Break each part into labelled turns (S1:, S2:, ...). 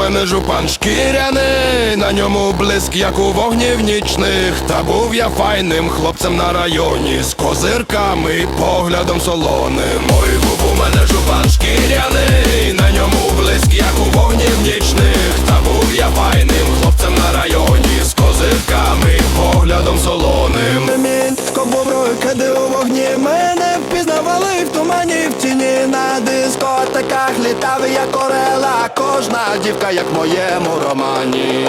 S1: мене жупан шкіряний, на ньому блиск, як у вогнів нічних. Та був я файним хлопцем на районі, з козирками поглядом солоним. Ой, був у мене жупан шкіряний, на ньому блиск, як у вогнів нічних. Та був я файним хлопцем на районі, з козирками поглядом солоним.
S2: Мін, кобоброю киди у вогні Мене впізнавали в тумані в тіні На дискотеках літав як орела Кожна дівка, як в моєму романі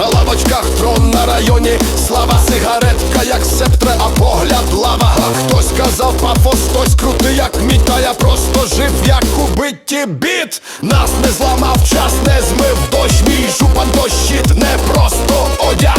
S1: На лавочках трон на районі, слава сигаретка, як септре, а погляд лава. Хтось казав пафос, хтось крутий, як мідь, та я просто жив, як у битті біт. Нас не зламав, час не змив дощ, мій жупан дощит, не просто одяг.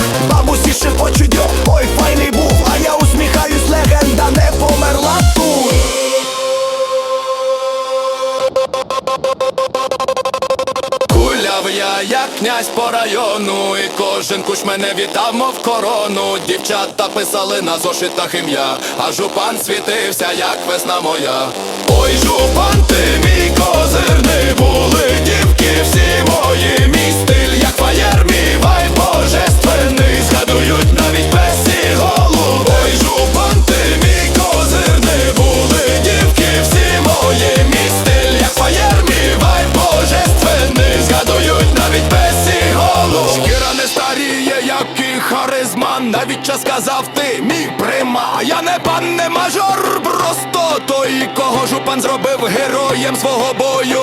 S2: Я,
S1: як князь по району, і кожен куш мене вітав, мов корону. Дівчата писали на зошитах ім'я, а жупан світився, як весна моя. Ой, жупан, ти мій козир, не були дівки, всі мої навіть сказав ти, мій прима. Я не пан, не мажор, просто той, кого жупан зробив героєм свого бою.